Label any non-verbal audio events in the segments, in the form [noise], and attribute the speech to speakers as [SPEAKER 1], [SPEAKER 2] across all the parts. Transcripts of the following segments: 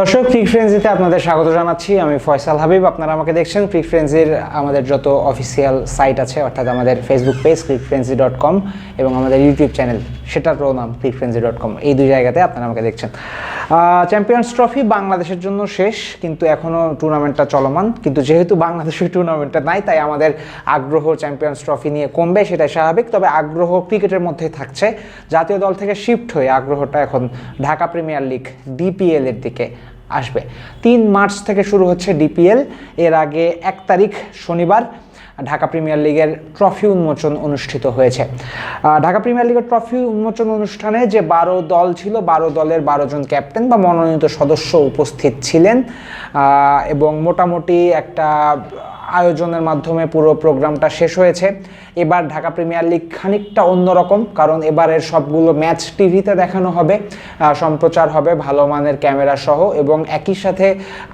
[SPEAKER 1] দর্শক ফ্রিক ফ্রেন্সিতে আপনাদের স্বাগত জানাচ্ছি। আমি ফয়সাল হাবিব। আপনারা আমাকে দেখছেন ফ্রিক ফ্রেন্সির আমাদের যত অফিসিয়াল সাইট আছে, অর্থাৎ আমাদের Facebook page Crick Frenzy dot com এবং আমাদের ইউটিউব চ্যানেল সেটারও নাম ক্রিক ফ্রেন্সি ডট কম এই দুই জায়গাতে আপনারা আমাকে দেখছেন। চ্যাম্পিয়ন্স ট্রফি বাংলাদেশের জন্য শেষ, কিন্তু এখনও টুর্নামেন্টটা চলমান। কিন্তু যেহেতু বাংলাদেশের টুর্নামেন্টটা নাই, তাই আমাদের আগ্রহ চ্যাম্পিয়ন্স ট্রফি নিয়ে কমবে, সেটাই স্বাভাবিক। তবে আগ্রহ ক্রিকেটের মধ্যেই থাকছে। জাতীয় দল থেকে শিফট হয়ে আগ্রহটা এখন ঢাকা প্রিমিয়ার লিগ ডিপিএলের দিকে আসবে। তিন মার্চ থেকে শুরু হচ্ছে ডিপিএল। এর আগে এক তারিখ শনিবার। ঢাকা প্রিমিয়ার লিগের ট্রফি উন্মোচন অনুষ্ঠিত হয়েছে। ঢাকা প্রিমিয়ার লিগের ট্রফি উন্মোচন অনুষ্ঠানে যে বারো দল ছিল, বারো দলের বারো জন ক্যাপ্টেন বা মনোনীত সদস্য উপস্থিত ছিলেন। এবং মোটামুটি একটা আয়োজনের মাধ্যমে পুরো প্রোগ্রামটা শেষ হয়েছে। এবার ঢাকা প্রিমিয়ার লিগ খানিকটা অন্যরকম, কারণ এবারের সবগুলো ম্যাচ টিভিতে দেখানো হবে সম্প্রচার হবে, ভালো মানের ক্যামেরা সহ, এবং একই সাথে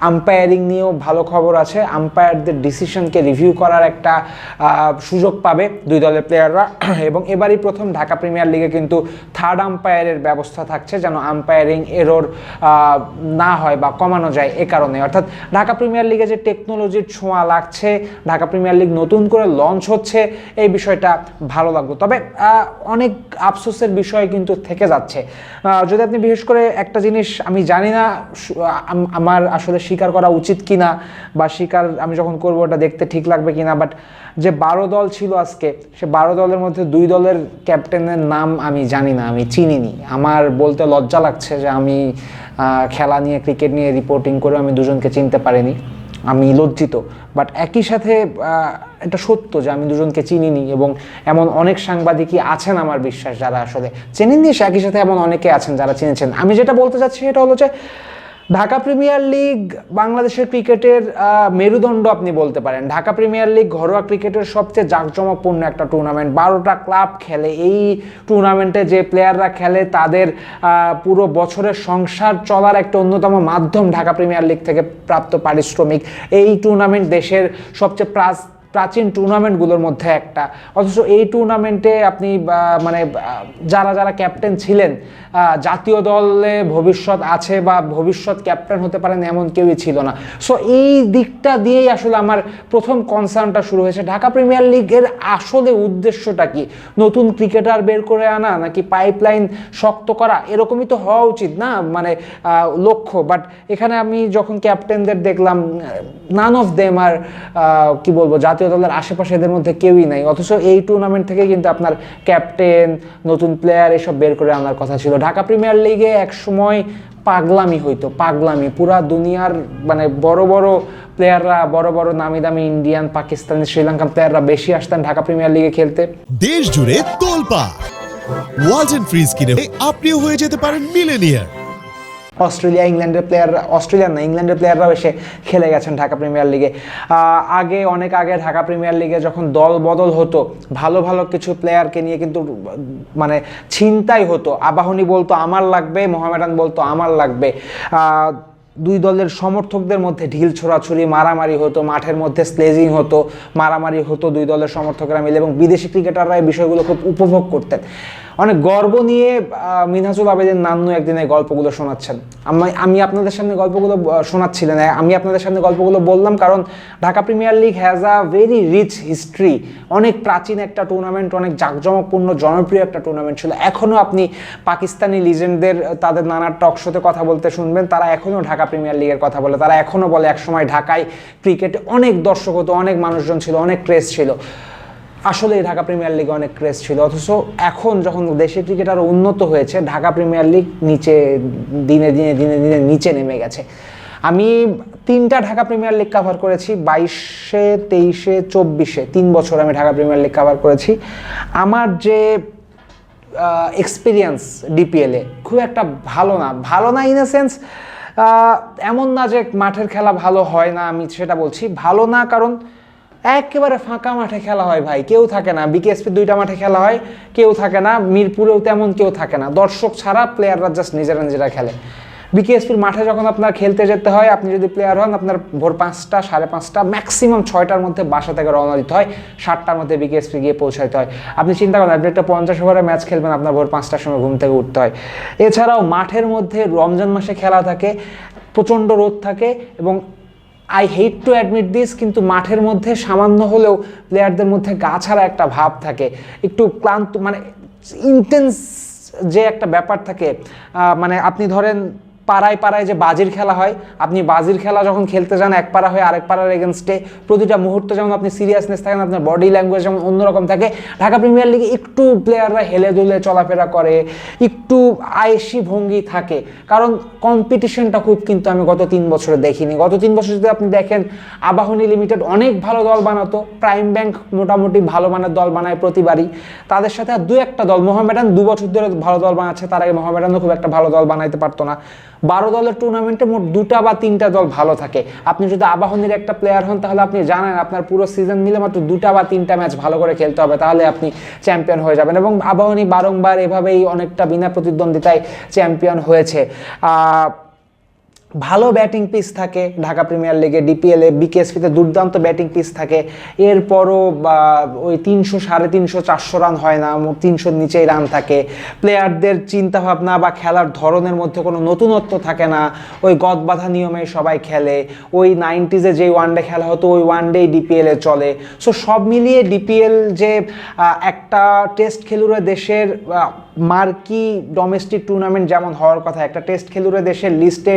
[SPEAKER 1] আম্পায়ারিং নিয়েও ভালো খবর আছে। আম্পায়ারদের ডিসিশনকে রিভিউ করার একটা সুযোগ পাবে দুই দলের প্লেয়াররা [clears throat] এবং এবারই প্রথম ঢাকা প্রিমিয়ার লিগে কিন্তু থার্ড আম্পায়ারের ব্যবস্থা থাকছে যেন আম্পায়ারিং এরোর না হয় বা কমানো যায় এ কারণে। অর্থাৎ ঢাকা প্রিমিয়ার লিগে যে টেকনোলজির ছোঁয়া লাগছে, ঢাকা প্রিমিয়ার লিগ নতুন করে লঞ্চ হচ্ছে, এই বিষয়টা ভালো লাগল। তবে অনেক আফসোসের বিষয় কিন্তু থেকে যাচ্ছে। যদি আপনি বিশেষ করে একটা জিনিস আমি জানি না আমার আসলে স্বীকার করা উচিত কিনা বা স্বীকার আমি যখন করব ওটা দেখতে ঠিক লাগবে কিনা বাট যে বারো দল ছিল আজকে, সে বারো দলের মধ্যে দুই দলের ক্যাপ্টেনের নাম আমি জানি না, আমি চিনিনি। আমার বলতে লজ্জা লাগছে যে আমি খেলা নিয়ে, ক্রিকেট নিয়ে রিপোর্টিং করে আমি দুজনকে চিনতে পারিনি। আমি লজ্জিত। বাট একই সাথে এটা সত্য যে আমি দুজনকে চিনিনি এবং এমন অনেক সাংবাদিকই আছেন আমার বিশ্বাস যারা আসলে চেনেননি একই সাথে এমন অনেকে আছেন যারা চিনেছেন। আমি যেটা বলতে চাচ্ছি সেটা হলো যে ঢাকা প্রিমিয়ার লিগ বাংলাদেশের ক্রিকেটের মেরুদণ্ড আপনি বলতে পারেন। ঢাকা প্রিমিয়ার লিগ ঘরোয়া ক্রিকেটের সবচেয়ে জাঁকজমকপূর্ণ একটা টুর্নামেন্ট বারোটা ক্লাব খেলে, এই টুর্নামেন্টে যে প্লেয়াররা খেলে, তাদের পুরো বছরের সংসার চলার একটা অন্যতম মাধ্যম ঢাকা প্রিমিয়ার লিগ থেকে প্রাপ্ত পারিশ্রমিক। এই টুর্নামেন্ট দেশের সবচেয়ে প্রাস প্রাচীন টুর্নামেন্টগুলোর মধ্যে একটা। অথচ এই টুর্নামেন্টে আপনি মানে যারা যারা ক্যাপ্টেন ছিলেন জাতীয় দলে ভবিষ্যৎ আছে বা ভবিষ্যৎ ক্যাপ্টেন হতে পারেন এমন কেউই ছিল না। সো এই দিকটা দিয়েই আসলে আমার প্রথম কনসার্নটা শুরু হয়েছে। ঢাকা প্রিমিয়ার লিগের আসলে উদ্দেশ্যটা কি? নতুন ক্রিকেটার বের করে আনা নাকি পাইপলাইন শক্ত করা? এরকমই তো হওয়া উচিত না মানে লক্ষ্য। বাট এখানে আমি যখন ক্যাপ্টেনদের দেখলাম নান অফ দেম আর কি বলব, জাতীয় দলের আশেপাশে এদের মধ্যে কেউই নাই। অথচ এই টুর্নামেন্ট থেকে কিন্তু আপনার ক্যাপ্টেন নতুন প্লেয়ার এসব বের করে আনার কথা ছিল। ঢাকা প্রিমিয়ার লিগে এক সময় পাগলামি হইতো, পাগলামি। পুরা দুনিয়ার মানে বড় বড় প্লেয়াররা বড় বড় নামি দামি ইন্ডিয়ান পাকিস্তানি শ্রীলঙ্কান প্লেয়াররা বেশি আসতেন ঢাকা প্রিমিয়ার লিগে খেলতে।
[SPEAKER 2] দেশ জুড়ে তোলপা ওয়ালটন ফ্রিজ কিনে আপনিও হয়ে যেতে পারেন মিলেনিয়ার
[SPEAKER 1] অস্ট্রেলিয়া, ইংল্যান্ডের প্লেয়াররা অস্ট্রেলিয়ান না, ইংল্যান্ডের প্লেয়াররাও এসে খেলে গেছেন ঢাকা প্রিমিয়ার লিগে আগে, অনেক আগে ঢাকা প্রিমিয়ার লিগে যখন দল বদল হতো, ভালো ভালো কিছু প্লেয়ারকে নিয়ে কিন্তু মানে ছিনতাই হতো। আবাহনী বলতো, আমার লাগবে মোহামেডান বলতো, আমার লাগবে। দুই দলের সমর্থকদের মধ্যে ঢিল ছোড়াছুরি মারামারি হতো, মাঠের মধ্যে স্লেজিং হতো, মারামারি হতো দুই দলের সমর্থকরা মিলে এবং বিদেশি ক্রিকেটাররা এই বিষয়গুলো খুব উপভোগ করতেন। অনেক গর্ব নিয়ে মিনহাজুল আবেদিন নান্নু একদিন এই গল্পগুলো শোনাচ্ছেন। আমি আমি আপনাদের সামনে গল্পগুলো শোনাচ্ছিলেন আমি আপনাদের সামনে গল্পগুলো বললাম কারণ Dhaka Premier League has a very rich history অনেক প্রাচীন একটা টুর্নামেন্ট অনেক জাঁকজমকপূর্ণ, জনপ্রিয় একটা টুর্নামেন্ট ছিল। এখনও আপনি পাকিস্তানি লিজেন্ডদের তাদের নানা টক শোতে কথা বলতে শুনবেন। তারা এখনও ঢাকা প্রিমিয়ার লিগের কথা বলে। তারা এখনও বলে, একসময় ঢাকায় ক্রিকেটে অনেক দর্শক হতো, অনেক মানুষজন ছিল, অনেক ক্রেজ ছিল। আসলে ঢাকা প্রিমিয়ার লিগে অনেক ক্রেজ ছিল। অথচ এখন যখন দেশের ক্রিকেট আরও উন্নত হয়েছে, ঢাকা প্রিমিয়ার লিগ নিচে দিনে দিনে দিনে দিনে নিচে নেমে গেছে। আমি তিনটা ঢাকা প্রিমিয়ার লিগ কাভার করেছি, বাইশে, তেইশে, চব্বিশে, তিন বছর আমি ঢাকা প্রিমিয়ার লিগ কাভার করেছি। আমার যে এক্সপিরিয়েন্স ডিপিএলে খুব একটা ভালো না। ভালো না ইন এ সেন্স এমন না যে মাঠের খেলা ভালো হয় না, আমি সেটা বলছি। ভালো না কারণ একেবারে ফাঁকা মাঠে খেলা হয় ভাই, কেউ থাকে না। বিকেএসপি দুইটা মাঠে খেলা হয়, কেউ থাকে না। মিরপুরেও তেমন কেউ থাকে না। দর্শক ছাড়া প্লেয়াররা জাস্ট নিজেরা নিজেরা খেলে। বিকেএসপির মাঠে যখন আপনার খেলতে যেতে হয়, আপনি যদি প্লেয়ার হন, আপনার ভোর পাঁচটা, সাড়ে পাঁচটা ম্যাক্সিমাম ছয়টার মধ্যে বাসা থেকে রওনা দিতে হয়। সাতটার মধ্যে বিকেএসপি গিয়ে পৌঁছাইতে হয়। আপনি চিন্তা করেন, আপনি একটা পঞ্চাশ ওভারের ম্যাচ খেলবেন, আপনার ভোর পাঁচটার সময় ঘুম থেকে উঠতে হয়। এছাড়াও মাঠের মধ্যে রমজান মাসে খেলা থাকে, প্রচণ্ড রোদ থাকে এবং I hate to admit this কিন্তু মাঠের মধ্যে সামান্য হলেও প্লেয়ারদের মধ্যে গা ছাড়া একটা ভাব থাকে। একটু ক্লান্ত মানে ইন্টেন্স যে একটা ব্যাপার থাকে মানে আপনি ধরেন পাড়ায় পাড়ায় যে বাজির খেলা হয়, আপনি বাজির খেলা যখন খেলতে যান, এক পাড়া হয়ে আরেক পাড়ার এগেনস্টে প্রতিটা মুহূর্তে যেমন আপনি সিরিয়াসনেস থাকেন, আপনার বডি ল্যাঙ্গুয়েজ যেমন অন্যরকম থাকে, ঢাকা প্রিমিয়ার লিগে একটু প্লেয়াররা হেলে দুলে চলাফেরা করে, একটু আয়েসি ভঙ্গি থাকে। কারণ কম্পিটিশনটা খুব কিন্তু আমি গত তিন বছরে দেখিনি। গত তিন বছর যদি আপনি দেখেন, আবাহনী লিমিটেড অনেক ভালো দল বানাতো প্রাইম ব্যাংক মোটামুটি ভালো মানের দল বানায় প্রতিবারই। তাদের সাথে আর দু একটা দল, মোহামেডান দু বছর ধরে ভালো দল বানাচ্ছে, তার আগে মোহামেডানও খুব একটা ভালো দল বানাইতে পারতো না। বারো দলের টুর্নামেন্টে মোট দুটা বা তিনটা দল ভালো থাকে। আপনি যদি আবাহনীর একটা প্লেয়ার হন, তাহলে আপনি জানেন আপনার পুরো সিজন মিলে মাত্র দুটা বা তিনটা ম্যাচ ভালো করে খেলতে হবে, তাহলে আপনি চ্যাম্পিয়ন হয়ে যাবেন। এবং আবাহনী বারংবার এভাবেই অনেকটা বিনা প্রতিদ্বন্দ্বিতায় চ্যাম্পিয়ন হয়েছে। ভালো ব্যাটিং পিস থাকে, ঢাকা প্রিমিয়ার লিগে ডিপিএলে বিকেএসপিতে দুর্দান্ত ব্যাটিং পিস থাকে। এরপরও, বা, ওই তিনশো, সাড়ে তিনশো, চারশো রান হয় না তিনশোর নিচেই রান থাকে। প্লেয়ারদের চিন্তাভাবনা বা খেলার ধরনের মধ্যে কোনো নতুনত্ব থাকে না। ওই গদ বাঁধা নিয়মে সবাই খেলে। ওই নাইনটিজে যেই ওয়ানডে খেলা হতো, ওই ওয়ানডেই ডিপিএলে চলে। সো সব মিলিয়ে ডিপিএল যে একটা টেস্ট খেলুড়ে দেশের মার্কি ডোমেস্টিক টুর্নামেন্ট যেমন হওয়ার কথা, একটা টেস্ট খেলুড়ে দেশের লিস্টে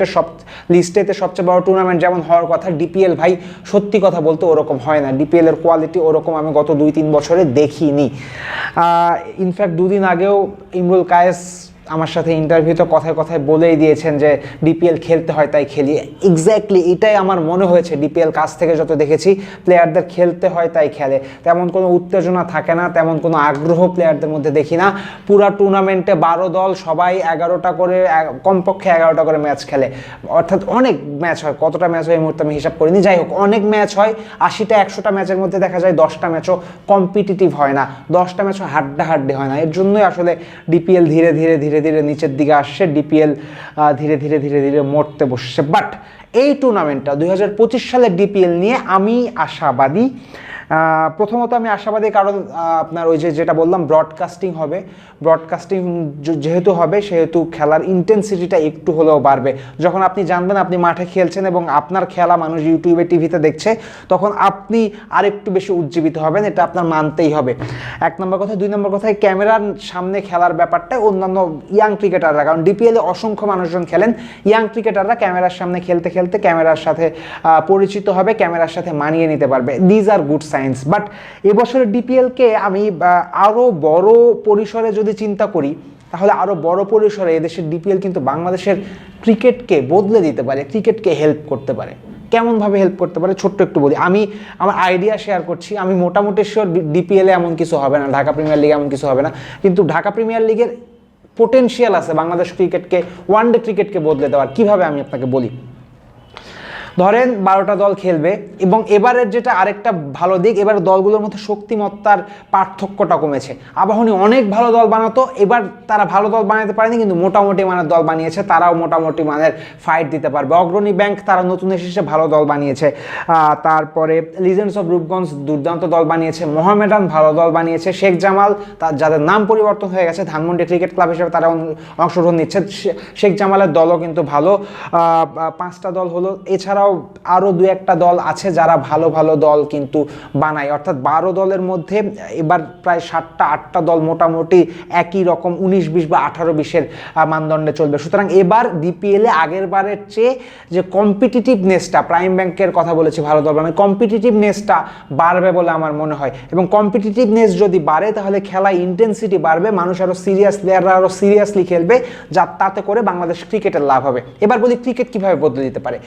[SPEAKER 1] টুর্নামেন্টের সব লিস্টেতে সবচেয়ে বড় টুর্নামেন্ট যেমন হওয়ার কথা ডিপিএল ভাই সত্যি কথা বলতে ওরকম হয় না। ডিপিএল এর কোয়ালিটি ওরকম আমি গত দুই তিন বছরে দেখিনি। ইনফ্যাক্ট দুদিন আগেও ইমরুল কায়েস আমার সাথে ইন্টারভিউতে কথায় কথায় বলেই দিয়েছেন যে ডিপিএল খেলতে হয়, তাই খেলি। এক্স্যাক্টলি এটাই আমার মনে হয়েছে ডিপিএল কাছ থেকে যত দেখেছি প্লেয়ারদের খেলতে হয়, তাই খেলে। তেমন কোনো উত্তেজনা থাকে না, তেমন কোনো আগ্রহ প্লেয়ারদের মধ্যে দেখি না। পুরা টুর্নামেন্টে বারো দল, সবাই এগারোটা করে কমপক্ষে এগারোটা করে ম্যাচ খেলে। অর্থাৎ অনেক ম্যাচ হয়, কতটা ম্যাচ হয় এই মুহূর্তে আমি হিসাব করিনি। যাই হোক, অনেক ম্যাচ হয়, আশিটা, একশোটা ম্যাচের মধ্যে দেখা যায় দশটা ম্যাচও কম্পিটিটিভ হয় না। দশটা ম্যাচও হাড্ডা হাড্ডাহাড্ডি হয় না। এর জন্যই আসলে ডিপিএল ধীরে ধীরে ধীরে ধীরে ধীরে নিচের দিকে আসছে ডিপিএল ধীরে ধীরে ধীরে ধীরে মরতে বসছে। বাট এই টুর্নামেন্টটা দুই সালের ডিপিএল নিয়ে আমি আশাবাদী প্রথমত আমি আশাবাদী কারণ আপনার ওই যে যেটা বললাম ব্রডকাস্টিং হবে। ব্রডকাস্টিং যেহেতু হবে, সেহেতু খেলার ইন্টেন্সিটিটা একটু হলেও বাড়বে। যখন আপনি জানবেন আপনি মাঠে খেলছেন এবং আপনার খেলা মানুষ ইউটিউবে, টিভিতে দেখছে, তখন আপনি আরেকটু বেশি উজ্জীবিত হবেন, এটা আপনার মানতেই হবে। এক নম্বর কথা। দুই নম্বর কথায় ক্যামেরার সামনে খেলার ব্যাপারটা অন্যান্য ইয়াং ক্রিকেটাররা কারণ ডিপিএলে অসংখ্য মানুষজন খেলেন। ইয়াং ক্রিকেটাররা ক্যামেরার সামনে খেলতে খেলতে ক্যামেরার সাথে পরিচিত হবে, ক্যামেরার সাথে মানিয়ে নিতে পারবে। These are good science but এবছরের ডিপিএলকে আমি আরও বড় পরিসরে যদি চিন্তা করি, তাহলে আরও বড় পরিসরে এদেশের ডিপিএল কিন্তু বাংলাদেশের ক্রিকেটকে বদলে দিতে পারে ক্রিকেটকে হেল্প করতে পারে। কেমনভাবে হেল্প করতে পারে, ছোট্ট একটু বলি। আমি, আমার আইডিয়া শেয়ার করছি, আমি মোটামুটি শিওর ডিপিএলে এমন কিছু হবে না, ঢাকা প্রিমিয়ার লিগে এমন কিছু হবে না, কিন্তু ঢাকা প্রিমিয়ার লিগের পোটেনশিয়াল আছে বাংলাদেশ ক্রিকেটকে ওয়ান ডে ক্রিকেটকে বদলে দেওয়ার। কীভাবে আমি আপনাকে বলি? ধরেন বারোটা দল খেলবে এবং এবারের যেটা আরেকটা ভালো দিক, এবার দলগুলোর মধ্যে শক্তিমত্তার পার্থক্যটা কমেছে। আবাহনী অনেক ভালো দল বানাতো, এবার তারা ভালো দল বানাতে পারেনি কিন্তু মোটামুটি মানের দল বানিয়েছে, তারাও মোটামুটি মানের ফাইট দিতে পারবে। অগ্রণী ব্যাংক তারা নতুন এসেছে, ভালো দল বানিয়েছে। তারপরে লিজেন্ডস অফ রূপগঞ্জ দুর্দান্ত দল বানিয়েছে মোহামেডান ভালো দল বানিয়েছে শেখ জামাল তার যাদের নাম পরিবর্তন হয়ে গেছে, ধানমন্ডি ক্রিকেট ক্লাব হিসেবে তারা অংশগ্রহণ নিচ্ছে। শেখ জামালের দলও কিন্তু ভালো। পাঁচটা দল হলো, এছাড়াও আরও দু একটা দল আছে যারা ভালো ভালো দল কিন্তু বানায়। অর্থাৎ বারো দলের মধ্যে এবার প্রায় সাতটা, আটটা দল মোটামুটি একই রকম উনিশ, বিশ বা আঠারো বিশের মানদণ্ডে চলবে। সুতরাং এবার ডিপিএলে আগের বারের চেয়ে যে কম্পিটিটিভনেসটা প্রাইম ব্যাংকের কথা বলেছি ভালো দল মানে কম্পিটিটিভনেসটা বাড়বে বলে আমার মনে হয়। এবং কম্পিটিটিভনেস যদি বাড়ে, তাহলে খেলায় ইন্টেন্সিটি বাড়বে, মানুষ আরও সিরিয়াস প্লেয়াররা আরও সিরিয়াসলি খেলবে, যা তাতে করে বাংলাদেশ ক্রিকেটের লাভ হবে। এবার বলি ক্রিকেট কীভাবে বদলে দিতে পারে?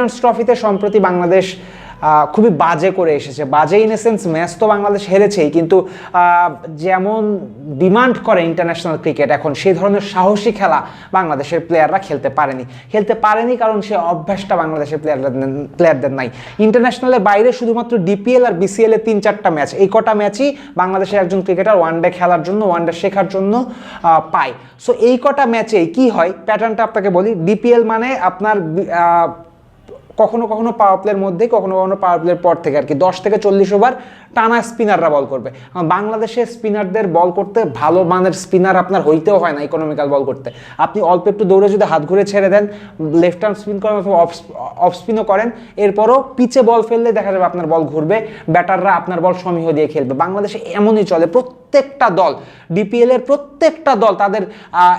[SPEAKER 1] চ্যাম্পিয়ন্স ট্রফিতে সম্প্রতি বাংলাদেশ খুবই বাজে করে এসেছে। বাজে ইন সেন্স ম্যাচ তো বাংলাদেশ হেরেছেই, কিন্তু যেমন ডিমান্ড করে ইন্টারন্যাশনাল ক্রিকেট এখন সেই ধরনের সাহসী খেলা বাংলাদেশের প্লেয়াররা খেলতে পারেনি। খেলতে পারেনি কারণ সে অভ্যাসটা বাংলাদেশের প্লেয়ারদের প্লেয়ারদের নাই। ইন্টারন্যাশনালের বাইরে শুধুমাত্র ডিপিএল আর বিসিএল এর তিন চারটা ম্যাচ এই কটা ম্যাচই বাংলাদেশের একজন ক্রিকেটার ওয়ান ডে খেলার জন্য ওয়ান ডে শেখার জন্য পায়। সো এই কটা ম্যাচেই কি হয়? প্যাটার্নটা আপনাকে বলি। ডিপিএল মানে আপনার কখনো কখনো পাওয়ার প্লের মধ্যে কখনো কখনো পাওয়ার প্লের পর থেকে আর কি। দশ থেকে চল্লিশ ওভার টানা স্পিনাররা বল করবে। কারণ বাংলাদেশের স্পিনারদের বল করতে ভালো মানের স্পিনার আপনার হইতেও হয় না ইকোনমিক্যাল বল করতে। আপনি অল্প একটু দৌড়ে যদি হাত ঘুরে ছেড়ে দেন লেফট আর্ম স্পিন করেন অথবা অফ স্পিনও করেন, এরপরও পিচে বল ফেললে দেখা যাবে আপনার বল ঘুরবে ব্যাটাররা আপনার বল সমীহ দিয়ে খেলবে। বাংলাদেশে এমনই চলে প্রত্যেকটা দল ডিপিএল এর প্রত্যেকটা দল তাদের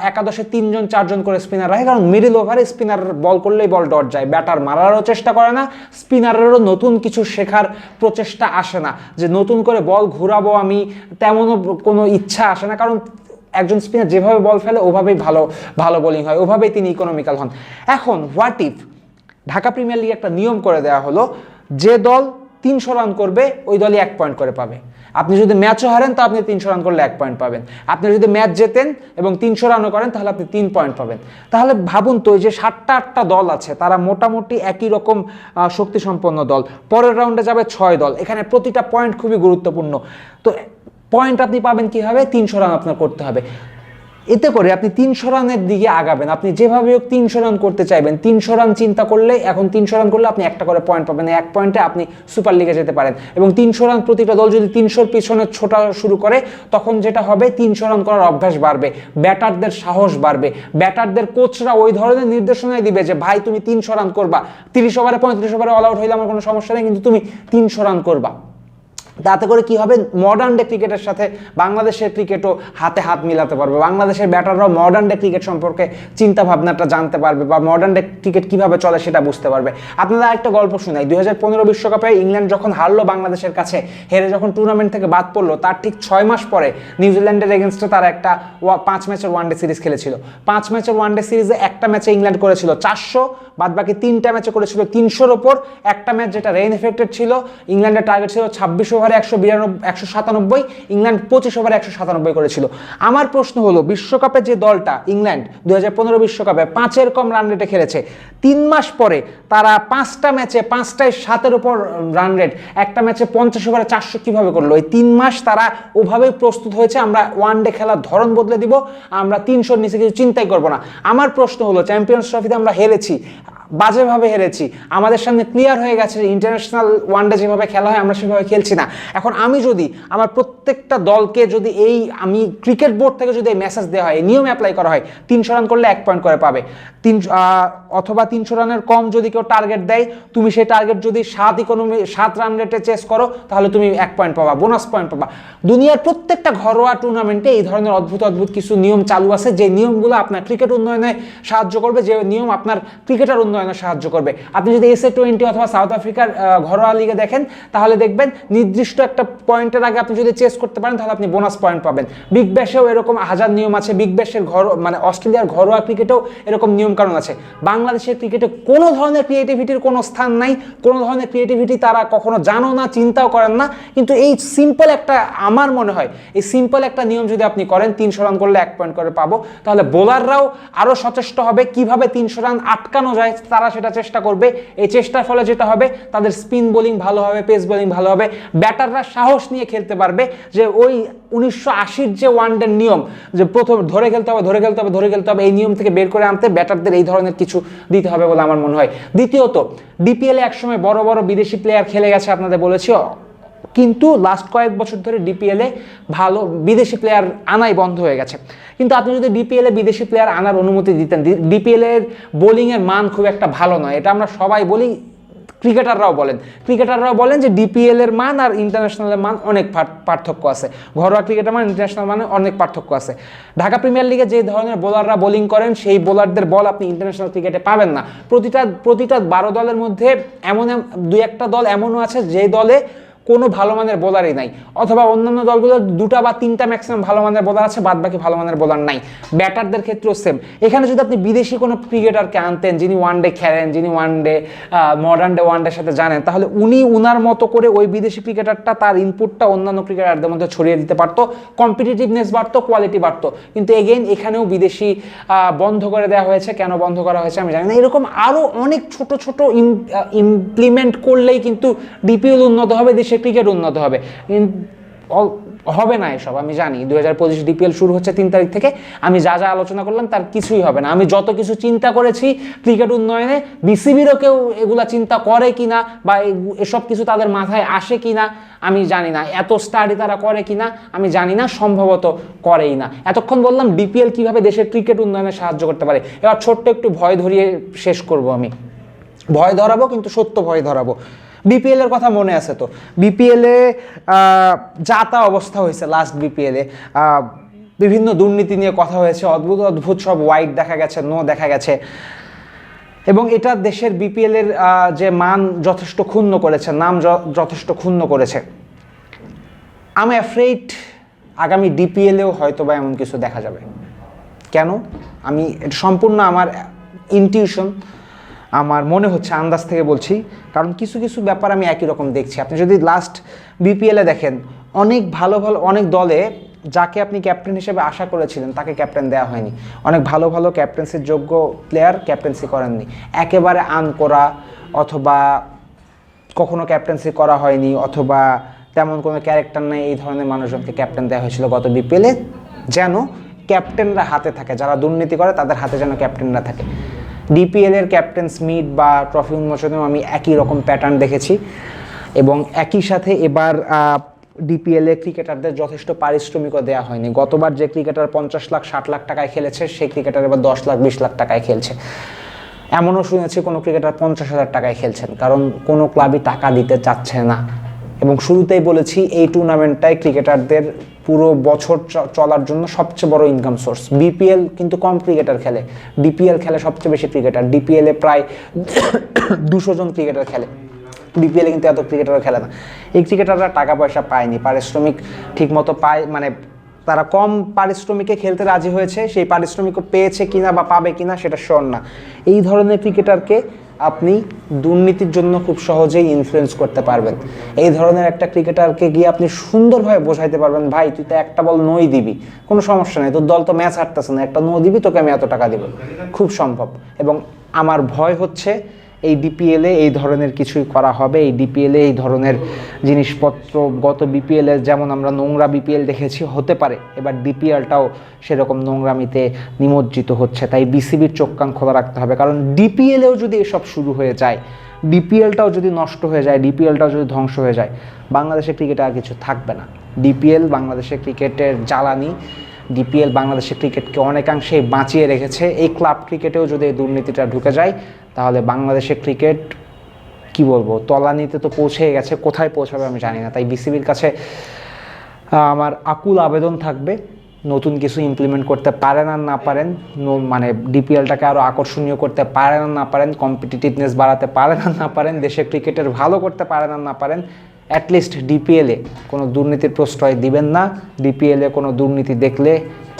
[SPEAKER 1] একাদশে তিনজন, চারজন করে স্পিনার রাখে। কারণ মিডিল ওভারে স্পিনার বল করলেই বল ডট যায়। ব্যাটার মারারও চেষ্টা করে না স্পিনারেরও নতুন কিছু শেখার প্রচেষ্টা আসে না। যে নতুন করে বল ঘুরাবো আমি, তেমনও কোনো ইচ্ছা আসে না। কারণ একজন স্পিনার যেভাবে বল ফেলে, ওভাবেই ভালো ভালো বোলিং হয়। ওভাবেই তিনি ইকোনমিক্যাল হন। এখন হোয়াট ইফ ঢাকা প্রিমিয়ার লিগে একটা নিয়ম করে দেওয়া হলো, যে দল তিনশো রান করবে ওই দলই এক পয়েন্ট করে পাবে। আপনি যদি ম্যাচও হারেন তো আপনি তিনশো রান করলে এক পয়েন্ট পাবেন। আপনি যদি ম্যাচ জেতেন এবং তিনশো রানও করেন তাহলে আপনি তিন পয়েন্ট পাবেন। তাহলে ভাবুন তো যে সাতটা আটটা দল আছে তারা মোটামুটি একই রকম আহ, শক্তিসম্পন্ন দল। পরের রাউন্ডে যাবে ছয় দল। এখানে প্রতিটা পয়েন্ট খুবই গুরুত্বপূর্ণ। তো পয়েন্ট আপনি পাবেন কীভাবে? তিনশো রান আপনার করতে হবে। এতে করে আপনি তিনশো রানের দিকে আগাবেন। আপনি যেভাবে হোক তিনশো রান করতে চাইবেন। তিনশো রান চিন্তা করলে, এখন তিনশো রান করলে আপনি একটা করে পয়েন্ট পাবেন। এক পয়েন্টে আপনি সুপার লিগে যেতে পারেন। এবং তিনশো রান প্রতিটা দল যদি তিনশোর পিছনে ছোটা শুরু করে, তখন যেটা হবে, তিনশো রান করার অভ্যাস বাড়বে। ব্যাটারদের সাহস বাড়বে। ব্যাটারদের কোচরা ওই ধরনের নির্দেশনাই দিবে যে, ভাই, তুমি তিনশো রান করবা। তিরিশ ওভারে পঁয়ত্রিশ ওভারে অল আউট হইলে আমার কোনো সমস্যা নেই, কিন্তু তুমি তিনশো রান করবা। তাতে করে কি হবে? মডার্ন ডে ক্রিকেটের সাথে বাংলাদেশের ক্রিকেটও হাতে হাত মিলাতে পারবে। বাংলাদেশের ব্যাটাররাও মডার্ন ডে ক্রিকেট সম্পর্কে চিন্তা ভাবনাটা জানতে পারবে বা মডার্ন ডে ক্রিকেট কীভাবে চলে সেটা বুঝতে পারবে। আপনারা একটা গল্প শোনাই। দুই হাজার পনেরো বিশ্বকাপে ইংল্যান্ড যখন হারলো বাংলাদেশের কাছে, হেরে যখন টুর্নামেন্ট থেকে বাদ পড়ল, তার ঠিক ছয় মাস পরে নিউজিল্যান্ডের এগেনস্টে তারা একটা পাঁচ ম্যাচের ওয়ানডে সিরিজ খেলেছিল। পাঁচ ম্যাচের ওয়ানডে সিরিজে একটা ম্যাচে ইংল্যান্ড করেছিল চারশো বাদ বাকি তিনটা ম্যাচে করেছিল তিনশোর ওপর। একটা ম্যাচ যেটা রেইন এফেক্টেড ছিল, ইংল্যান্ডের টার্গেট ছিল ছাব্বিশ ওভারে একশো বিরানব্বই, একশো সাতানব্বই, ইংল্যান্ড পঁচিশ ওভারে একশো সাতানব্বই করেছিল। আমার প্রশ্ন হলো, বিশ্বকাপে যে দলটা, ইংল্যান্ড দু হাজার পনেরো বিশ্বকাপে পাঁচের কম রান রেটে খেলেছে, তিন মাস পরে তারা পাঁচটা ম্যাচে পাঁচটায় সাতের উপর রান রেট একটা ম্যাচে পঞ্চাশ ওভারে চারশো কীভাবে করল? এই তিন মাস তারা ওভাবেই প্রস্তুত হয়েছে, আমরা ওয়ান ডে খেলার ধরন বদলে দিব, আমরা তিনশোর নিচে কিছু চিন্তাই করব না। আমার প্রশ্ন হলো চ্যাম্পিয়ন্স ট্রফিতে আমরা হেরেছি বাজেভাবে হেরেছি। আমাদের সামনে ক্লিয়ার হয়ে গেছে ইন্টারন্যাশনাল ওয়ানডে যেভাবে খেলা হয়, আমরা সেভাবে খেলছি না। এখন আমি যদি আমার প্রত্যেকটা দলকে যদি এই, আমি ক্রিকেট বোর্ড থেকে যদি এই মেসেজ দেওয়া হয় নিয়ম অ্যাপ্লাই করা হয়, তিনশো রান করলে এক পয়েন্ট করে পাবে। তিন অথবা তিনশো রানের কম যদি কেউ টার্গেট দেয়, তুমি সেই টার্গেট যদি সাত ইকোনমি সাত রান রেটে চেস করো, তাহলে তুমি এক পয়েন্ট পাবা বোনাস পয়েন্ট পাবা। দুনিয়ার প্রত্যেকটা ঘরোয়া টুর্নামেন্টে এই ধরনের অদ্ভুত অদ্ভুত কিছু নিয়ম চালু আছে, যে নিয়মগুলো আপনার ক্রিকেট উন্নয়নে সাহায্য করবে, যে নিয়ম আপনার ক্রিকেটার উন্নয়নে সাহায্য করবে। আপনি যদি এসএ টোয়েন্টি অথবা সাউথ আফ্রিকার ঘরোয়া লিগে দেখেন, তাহলে দেখবেন নির্দিষ্ট একটা পয়েন্টের আগে আপনি যদি চেস করতে পারেন, তাহলে আপনি বোনাস পয়েন্ট পাবেন। বিগ ব্যাশেও এরকম হাজার নিয়ম আছে। বিগ ব্যাশের ঘর মানে অস্ট্রেলিয়ার ঘরোয়া ক্রিকেটেও এরকম নিয়ম কারণ আছে। বাংলাদেশের ক্রিকেটে কোনো ধরনের ক্রিয়েটিভিটির কোনো স্থান নাই। কোনো ধরনের ক্রিয়েটিভিটি তারা কখনো জানো না, চিন্তাও করেন না। কিন্তু এই সিম্পল একটা, আমার মনে হয়, এই সিম্পল একটা নিয়ম যদি আপনি করেন, তিনশো রান করলে এক পয়েন্ট করে পাবো। তাহলে বোলাররাও আরও সচেষ্ট হবে। কীভাবে তিনশো রান আটকানো যায় তারা সেটা চেষ্টা করবে। এই চেষ্টার ফলে যেটা হবে, তাদের স্পিন বোলিং ভালো হবে পেস বোলিং ভালো হবে। ব্যাটাররা সাহস নিয়ে খেলতে পারবে যে ওই উনিশশো আশির যে ওয়ানডের নিয়ম, যে প্রথম ধরে খেলতে হবে, ধরে খেলতে হবে, ধরে খেলতে হবে, এই নিয়ম থেকে বের করে আনতে ব্যাটারদের এই ধরনের কিছু দিতে হবে বলে আমার মনে হয়। দ্বিতীয়ত ডিপিএলে একসময় বড় বড় বিদেশি প্লেয়ার খেলে গেছে আপনাদের বলেছি। কিন্তু লাস্ট কয়েক বছর ধরে ডিপিএলে ভালো বিদেশি প্লেয়ার আনাই বন্ধ হয়ে গেছে। কিন্তু আপনি যদি ডিপিএলে বিদেশি প্লেয়ার আনার অনুমতি দিতেন ডিপিএল এর বোলিংয়ের মান খুব একটা ভালো নয়। এটা আমরা সবাই বলি, ক্রিকেটাররাও বলেন। ক্রিকেটাররাও বলেন যে ডিপিএল এর মান আর ইন্টারন্যাশনালের মান অনেক পার্থক্য আছে। ঘরোয়া ক্রিকেটের মান ইন্টারন্যাশনাল মানে অনেক পার্থক্য আছে। ঢাকা প্রিমিয়ার লিগে যে ধরনের বোলাররা বোলিং করেন, সেই বোলারদের বল আপনি ইন্টারন্যাশনাল ক্রিকেটে পাবেন না। প্রতিটা প্রতিটা বারো দলের মধ্যে এমন এম- দুই একটা দল এমনও আছে যে দলে কোনো ভালো মানের বোলারই নাই। অথবা অন্যান্য দলগুলো দুটা বা তিনটা ম্যাক্সিমাম ভালো মানের বোলার আছে বাদ বাকি ভালো মানের বোলার নাই। ব্যাটারদের ক্ষেত্রেও সেম এখানে যদি আপনি বিদেশি কোনো ক্রিকেটারকে আনতেন, যিনি ওয়ান ডে খেলেন, যিনি one day modern day one ডের সাথে জানেন, তাহলে উনি উনার মতো করে ওই বিদেশি ক্রিকেটারটা তার ইনপুটটা অন্যান্য ক্রিকেটারদের মধ্যে ছড়িয়ে দিতে পারতো। কম্পিটিটিভনেস বাড়তো কোয়ালিটি বাড়তো। কিন্তু এগেইন এখানেও বিদেশি বন্ধ করে দেওয়া হয়েছে। কেন বন্ধ করা হয়েছে আমি জানি না। এরকম আরও অনেক ছোট ছোট ইমপ্লিমেন্ট করলেই কিন্তু ডিপিএল উন্নত হবে দেশের ক্রিকেট উন্নত হবে। হবে না এসব, আমি জানি। দু হাজার পঁচিশ ডিপিএল শুরু হচ্ছে তিন তারিখ থেকে। আমি যা যা আলোচনা করলাম, তার কিছুই হবে না। আমি যত কিছু চিন্তা করেছি ক্রিকেট উন্নয়নে বিসিবিরও কেউ এগুলা চিন্তা করে কিনা বা এসব কিছু তাদের মাথায় আসে কিনা, আমি জানি না। এত স্টাডি তারা করে কিনা, আমি জানি না। সম্ভবত করেই না। এতক্ষণ বললাম ডিপিএল কীভাবে দেশের ক্রিকেট উন্নয়নে সাহায্য করতে পারে। এবার ছোট্ট একটু ভয় ধরিয়ে শেষ করব আমি। ভয় ধরাবো, কিন্তু সত্য ভয় ধরাবো। বিপিএল এর কথা মনে আছে তো? বিপিএল এ যা তা অবস্থা হয়েছে লাস্ট বিপিএল এ বিভিন্ন দুর্নীতি নিয়ে কথা হয়েছে, অদ্ভুত অদ্ভুত সব হোয়াইট দেখা গেছে নো দেখা গেছে। এবং এটা দেশের বিপিএল এর যে মান যথেষ্ট ক্ষুণ্ণ করেছে, নাম যথেষ্ট ক্ষুণ্ণ করেছে। আমি অ্যাফ্রেড আগামী ডিপিএলেও হয়তো বা এমন কিছু দেখা যাবে। কেন? আমি সম্পূর্ণ আমার ইনটিউশন আমার মনে হচ্ছে, আন্দাজ থেকে বলছি, কারণ কিছু কিছু ব্যাপার আমি একই রকম দেখছি। আপনি যদি লাস্ট বিপিএলে দেখেন, অনেক ভালো ভালো, অনেক দলে যাকে আপনি ক্যাপ্টেন হিসেবে আশা করেছিলেন, তাকে ক্যাপ্টেন দেওয়া হয়নি। অনেক ভালো ভালো ক্যাপ্টেন্সির যোগ্য প্লেয়ার ক্যাপ্টেন্সি করেননি। একেবারে আন করা অথবা কখনো ক্যাপ্টেন্সি করা হয়নি, অথবা তেমন কোনো ক্যারেক্টার নেই, এই ধরনের মানুষজনকে ক্যাপ্টেন দেওয়া হয়েছিল গত বিপিএলে যেন ক্যাপ্টেনরা হাতে থাকে, যারা দুর্নীতি করে, তাদের হাতে যেন ক্যাপ্টেনরা থাকে। ডিপিএল এর ক্যাপ্টেন স্মিথ বা ট্রফি উন্মোচনেও আমি একই রকম প্যাটার্ন দেখেছি এবং একই সাথে এবার ডিপিএল ক্রিকেটারদের যথেষ্ট পারিশ্রমিকও দেওয়া হয়নি। গতবার যে ক্রিকেটার পঞ্চাশ লাখ, ষাট লাখ টাকায় খেলেছে, সেই ক্রিকেটার এবার দশ লাখ, বিশ লাখ টাকায় খেলছে। এমনও শুনেছি কোনো ক্রিকেটার পঞ্চাশ হাজার টাকায় খেলছেন, কারণ কোনো ক্লাবই টাকা দিতে চাচ্ছে না। এবং শুরুতেই বলেছি, এই টুর্নামেন্টটাই ক্রিকেটারদের পুরো বছর চলার জন্য সবচেয়ে বড় ইনকাম সোর্স বিপিএল কিন্তু কম ক্রিকেটার খেলে। ডিপিএল খেলে সবচেয়ে বেশি ক্রিকেটার ডিপিএল প্রায় [coughs] দুশো জন ক্রিকেটার খেলে। বিপিএলে কিন্তু এত ক্রিকেটারও খেলে না। এই ক্রিকেটাররা টাকা পয়সা পায়নি। পারিশ্রমিক ঠিকমতো পায় মানে তারা কম পারিশ্রমিকে খেলতে রাজি হয়েছে। সেই পারিশ্রমিকও পেয়েছে কিনা বা পাবে কিনা সেটা শোন না। এই ধরনের ক্রিকেটারকে আপনি দুর্নীতির জন্য খুব সহজেই ইনফ্লুয়েন্স করতে পারবেন। এই ধরনের একটা ক্রিকেটারকে গিয়ে আপনি সুন্দরভাবে বোঝাইতে পারবেন, ভাই, তুই তো একটা বল নই দিবি। কোনো সমস্যা নেই, তোর দল তো ম্যাচ হারতেছে না, একটা নো দিবি, তোকে আমি এত টাকা দিব। খুব সম্ভব। এবং আমার ভয় হচ্ছে এই ডিপিএলে এই ধরনের কিছুই করা হবে। এই ডিপিএলে এই ধরনের জিনিসপত্র গত বিপিএলে যেমন আমরা নোংরা বিপিএল দেখেছি, হতে পারে। এবার ডিপিএলটাও সেরকম নোংরামিতে নিমজ্জিত হচ্ছে। তাই বিসিবির চোখ কান খোলা রাখতে হবে। কারণ ডিপিএলেও যদি এসব শুরু হয়ে যায় ডিপিএলটাও যদি নষ্ট হয়ে যায় ডিপিএলটাও যদি ধ্বংস হয়ে যায়, বাংলাদেশের ক্রিকেটে আর কিছু থাকবে না। ডিপিএল বাংলাদেশের ক্রিকেটের জ্বালানি ডিপিএল বাংলাদেশের ক্রিকেটকে অনেকাংশেই বাঁচিয়ে রেখেছে। এই ক্লাব ক্রিকেটেও যদি এই দুর্নীতিটা ঢুকে যায়, তাহলে বাংলাদেশের ক্রিকেট, কি বলব, তলানিতে তো পৌঁছে গেছে, কোথায় পৌঁছাবে আমি জানি না। তাই বিসিবির কাছে আমার আকুল আবেদন থাকবে, নতুন কিছু ইমপ্লিমেন্ট করতে পারেন আর না পারেন মানে ডিপিএলটাকে আরও আকর্ষণীয় করতে পারেন আর না পারেন কম্পিটিটিভনেস বাড়াতে পারেন আর না পারেন, দেশের ক্রিকেটের ভালো করতে পারেন আর না পারেন অ্যাটলিস্ট ডিপিএলে কোনো দুর্নীতির প্রশ্রয় দিবেন না। ডিপিএলে কোনো দুর্নীতি দেখলে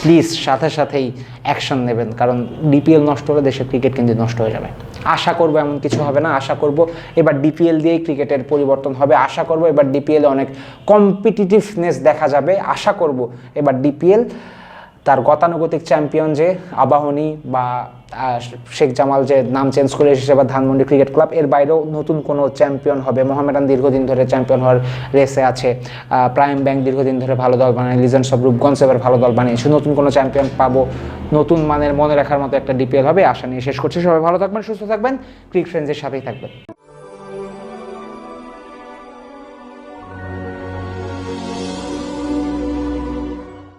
[SPEAKER 1] প্লিজ সাথে সাথেই অ্যাকশন নেবেন। কারণ ডিপিএল নষ্ট হলে দেশের ক্রিকেট কিন্তু নষ্ট হয়ে যাবে। আশা করব এমন কিছু হবে না, আশা করব এবার ডিপিএল দিয়েই ক্রিকেটের পরিবর্তন হবে। আশা করব এবার ডিপিএলে অনেক কম্পিটিটিভনেস দেখা যাবে। আশা করব এবার ডিপিএল তার গতানুগতিক চ্যাম্পিয়ন যে আবাহনী বা শেখ জামাল যে নাম চেঞ্জ করে এসেছে বা ধানমন্ডি ক্রিকেট ক্লাব এর বাইরেও নতুন কোনো চ্যাম্পিয়ন হবে। মোহামেডান দীর্ঘদিন ধরে চ্যাম্পিয়ন হওয়ার রেসে আছে। প্রাইম ব্যাংক দীর্ঘদিন ধরে ভালো দল বানায় লিজেন্ডস অফ রূপগঞ্জ এবার ভালো দল বানিয়েছে। নতুন কোনো চ্যাম্পিয়ন পাবো, নতুন মানের মনে রাখার মতো একটা ডিপিএল হবে, আশা নিয়ে শেষ করছি। সবাই ভালো থাকবেন, সুস্থ থাকবেন ক্রিক ফ্রেন্ডসের সাথেই থাকবেন।